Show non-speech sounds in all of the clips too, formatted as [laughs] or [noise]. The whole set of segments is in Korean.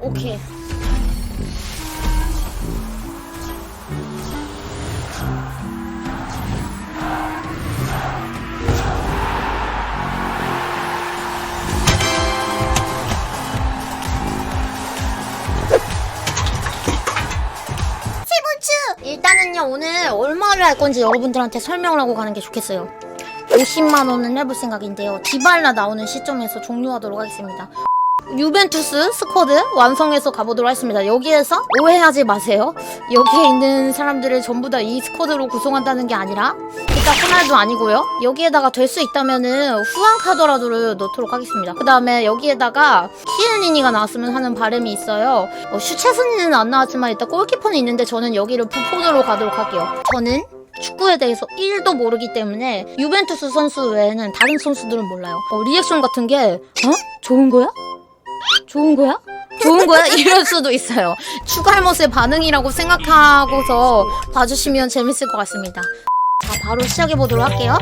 오케이. 일단은요, 오늘 얼마를 할 건지 여러분들한테 설명을 하고 가는 게 좋겠어요. 50만 원은 해볼 생각인데요. 디발라 나오는 시점에서 종료하도록 하겠습니다. 유벤투스 스쿼드 완성해서 가보도록 하겠습니다. 여기에서 오해하지 마세요. 여기에 있는 사람들을 전부 다 이 스쿼드로 구성한다는 게 아니라 일단 호날두 아니고요. 여기에다가 될 수 있다면은 후한 카더라도를 넣도록 하겠습니다. 그 다음에 여기에다가 키엘니니가 나왔으면 하는 바람이 있어요. 어, 슈체스니는 안 나왔지만 일단 골키퍼는 있는데 저는 여기를 부폰으로 가도록 할게요. 저는 축구에 대해서 1도 모르기 때문에 유벤투스 선수 외에는 다른 선수들은 몰라요. 어, 리액션 같은 게 어? 좋은 거야? 좋은 거야? 좋은 거야? [laughs] 이럴 수도 있어요. 추갈못의 반응이라고 생각하고서 봐주시면 재밌을 것 같습니다. 자, 바로 시작해보도록 할게요.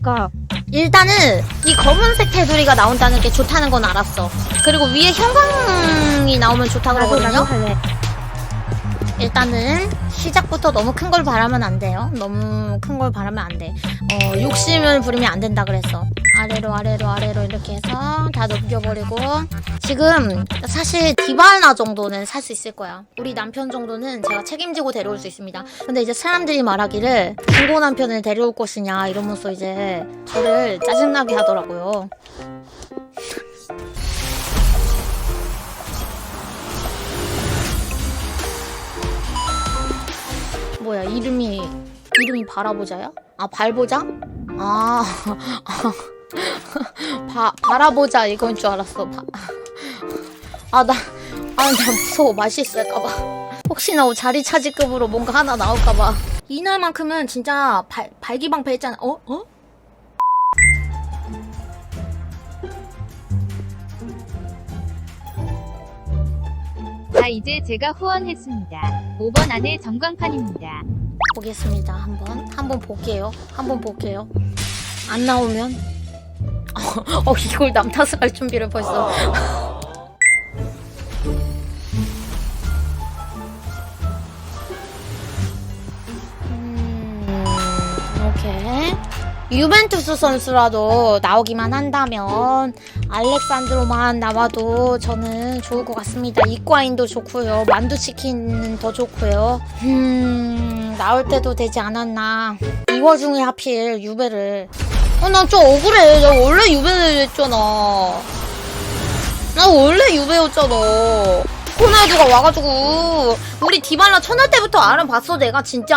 그러니까 일단은 이 검은색 테두리가 나온다는 게 좋다는 건 알았어. 그리고 위에 형광이 나오면 좋다 그러거든요. 일단은 시작부터 너무 큰 걸 바라면 안 돼요. 너무 큰 걸 바라면 안 돼. 어, 욕심을 부리면 안 된다 그랬어. 아래로 아래로 아래로 이렇게 해서 다 넘겨버리고 지금 사실 디발나 정도는 살 수 있을 거야. 우리 남편 정도는 제가 책임지고 데려올 수 있습니다. 근데 이제 사람들이 말하기를 중고 남편을 데려올 것이냐 이러면서 이제 저를 짜증나게 하더라고요. 뭐야 이름이 이름이 바라보자야? 아 발보자? 아, [laughs] 바 바라보자 이건 줄 알았어. 바... 아나 아, 나 무서워 맛이 있을까봐. 혹시나 뭐 자리 차지급으로 뭔가 하나 나올까봐. 이날만큼은 진짜 발 발기방패 했잖아. 어? 어? 자 이제 제가 후원했습니다. 5번 안에 전광판입니다. 보겠습니다. 한번 한번 볼게요. 한번 볼게요. 안 나오면 어, [laughs] 어 이걸 남 탓을 할 준비를 벌써. [laughs] 음, 오케이. 유벤투스 선수라도 나오기만 한다면 알렉산드로만 나와도 저는 좋을 것 같습니다. 이과인도 좋고요. 만두치킨은 더 좋고요. 음, 나올 때도 되지 않았나. 이 와중에 하필 유배를. 어, 나 좀 억울해. 나 원래 유배를 했잖아. 나 원래 유배였잖아. 호날두가 와가지고 우리 디발라 천할 때부터 알아봤어 내가 진짜.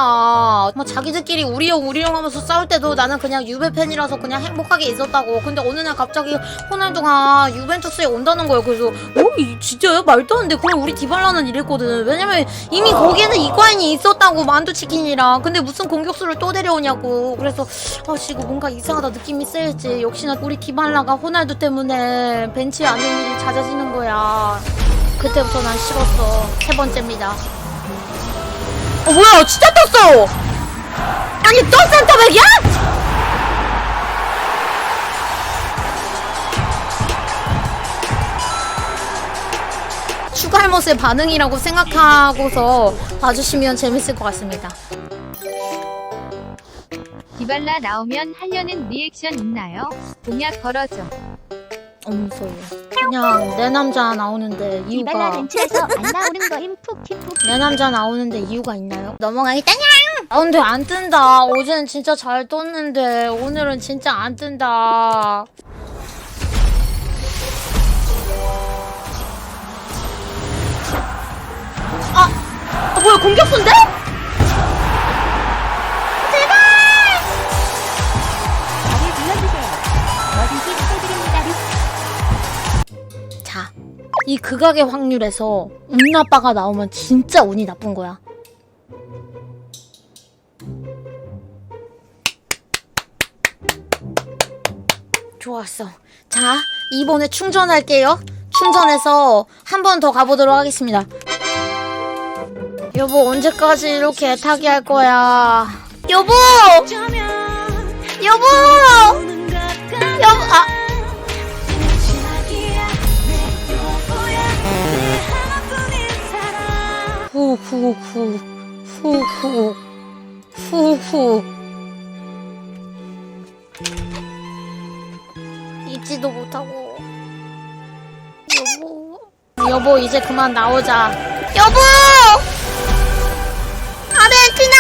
막 자기들끼리 우리 형 우리 형 하면서 싸울 때도 나는 그냥 유배 팬이라서 그냥 행복하게 있었다고. 근데 어느 날 갑자기 호날두가 유벤투스에 온다는 거예요. 그래서 어? 이- 진짜요? 말도 안 돼. 그럼 우리 디발라는 이랬거든. 왜냐면 이미 거기에는 이과인이 있었다고 만두치킨이랑. 근데 무슨 공격수를 또 데려오냐고. 그래서 아 지금 뭔가 이상하다. 느낌이 세지. 역시나 우리 디발라가 호날두 때문에 벤치에 앉는 일이 잦아지는 거야 그때부터 난 싫었어. 세 번째입니다. 어, 뭐야, 진짜 떴어! 아니, 또 센터백이야? 슈갈못의 반응이라고 생각하고서 봐주시면 재밌을 것 같습니다. 디발라 나오면 하려는 리액션 있나요? 공약 걸어줘. 어, 무서워. 그냥 내 남자 나오는데 이유가 벤치에서 안 나오는 거임 푹푹 내 남자 나오는데 이유가 있나요? 넘어가겠다냥! 아 근데 안 뜬다. 어제는 진짜 잘 떴는데 오늘은 진짜 안 뜬다. 아, 아 뭐야 공격수인데? 이 극악의 확률에서 운 나빠가 나오면 진짜 운이 나쁜 거야. 좋았어. 자, 이번에 충전할게요. 충전해서 한 번 더 가보도록 하겠습니다. 여보, 언제까지 이렇게 애타게 할 거야? 여보! 여보! 후후후 후후 후후 잊지도 못하고. 여보. 여보 이제 그만 나오자. 여보! 아르헨티나!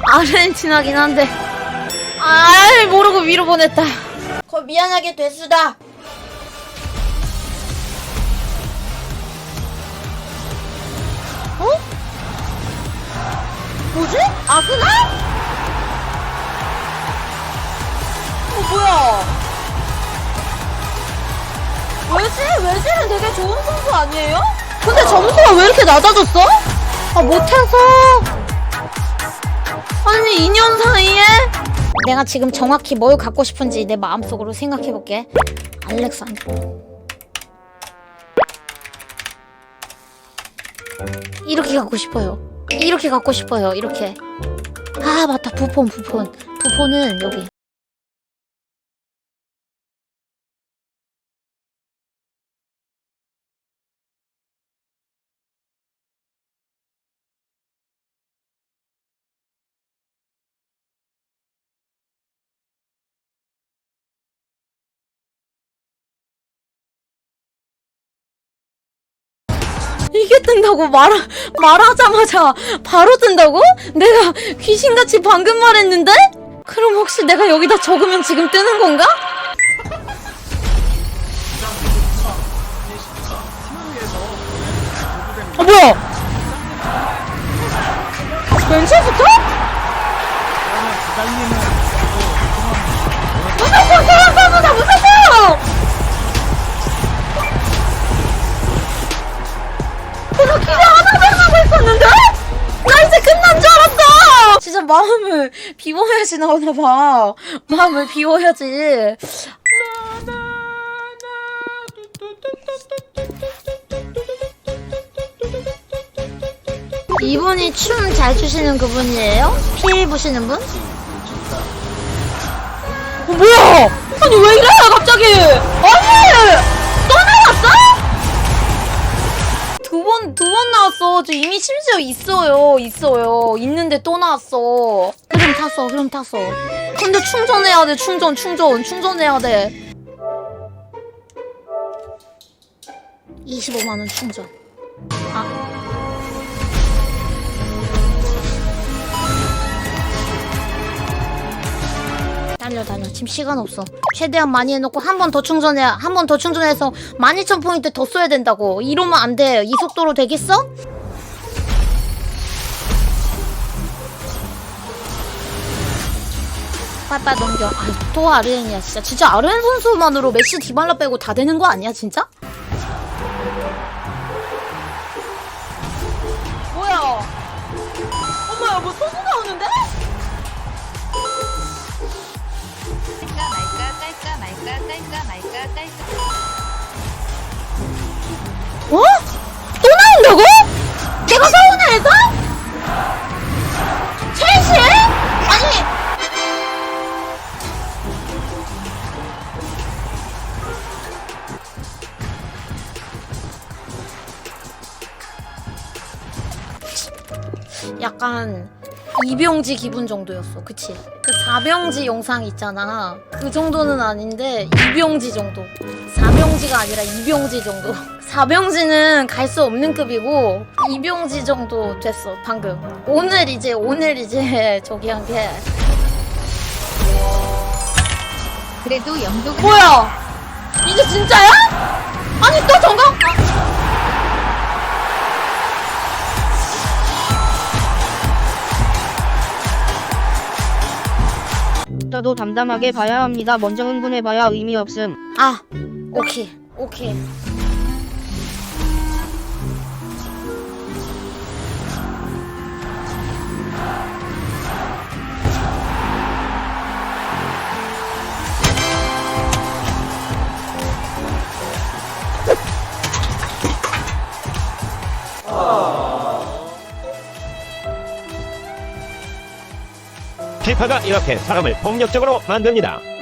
[laughs] 아르헨티나긴 한데. 아이 모르고 위로 보냈다 거 미안하게 됐수다 어? 뭐지? 아스날? 어 뭐야 외지? 외지는 되게 좋은 선수 아니에요? 근데 점수가 왜 이렇게 낮아졌어? 아 못해서 아니 2년 사이에 내가 지금 정확히 뭘 갖고 싶은지 내 마음속으로 생각해볼게. 알렉산드로 이렇게 갖고 싶어요. 이렇게 갖고 싶어요 이렇게. 아 맞다. 부폰 부폰. 부폰은 여기 이게 뜬다고 말 말하자마자 바로 뜬다고? 내가 귀신같이 방금 말했는데? 그럼 혹시 내가 여기다 적으면 지금 뜨는 건가? 어 뭐야? 왼쪽부터? 나 기대 하나만 하고 있었는데? 나 이제 끝난 줄 알았어! 진짜 마음을 비워야지 나오나 봐. 마음을 비워야지. 이분이 춤 잘 추시는 그분이에요? 피 부시는 분? 어, 뭐야! 아니 왜 이래 갑자기! 아니! 번, 두 번 나왔어. 저 이미 심지어 있어요. 있어요. 있는데 또 나왔어. 흐름 탔어, 흐름 탔어. 근데 충전해야 돼, 충전, 충전, 충전해야 돼. 25만원 충전. 아. 달려, 달려. 지금 시간 없어. 최대한 많이 해놓고 한 번 더 충전해야, 한 번 더 충전해서 12,000포인트 더 써야 된다고. 이러면 안 돼. 이 속도로 되겠어? 빨빨 넘겨. 아, 또 아르헨이야, 진짜. 진짜 아르헨 선수만으로 메시 디발라 빼고 다 되는 거 아니야, 진짜? 깔까 말까 깔까 어? 또 나온다고? 내가 서운해서? 첼시? 아니 약간 이병지 기분 정도였어 그치? 그 사병지 영상 있잖아. 그 정도는 아닌데 이병지 정도. 사병지가 아니라 이병지 정도. 사병지는 갈 수 없는 급이고 이병지 정도 됐어 방금. 오늘 이제 오늘 이제 [laughs] 저기 한 게. 그래도 영도가 뭐야? 이게 진짜야? 아니 또 정강 아, 저도 담담하게 봐야 합니다. 먼저 흥분해봐야 의미 없음. 아 오케이 오케이 지파가 이렇게 사람을 폭력적으로 만듭니다.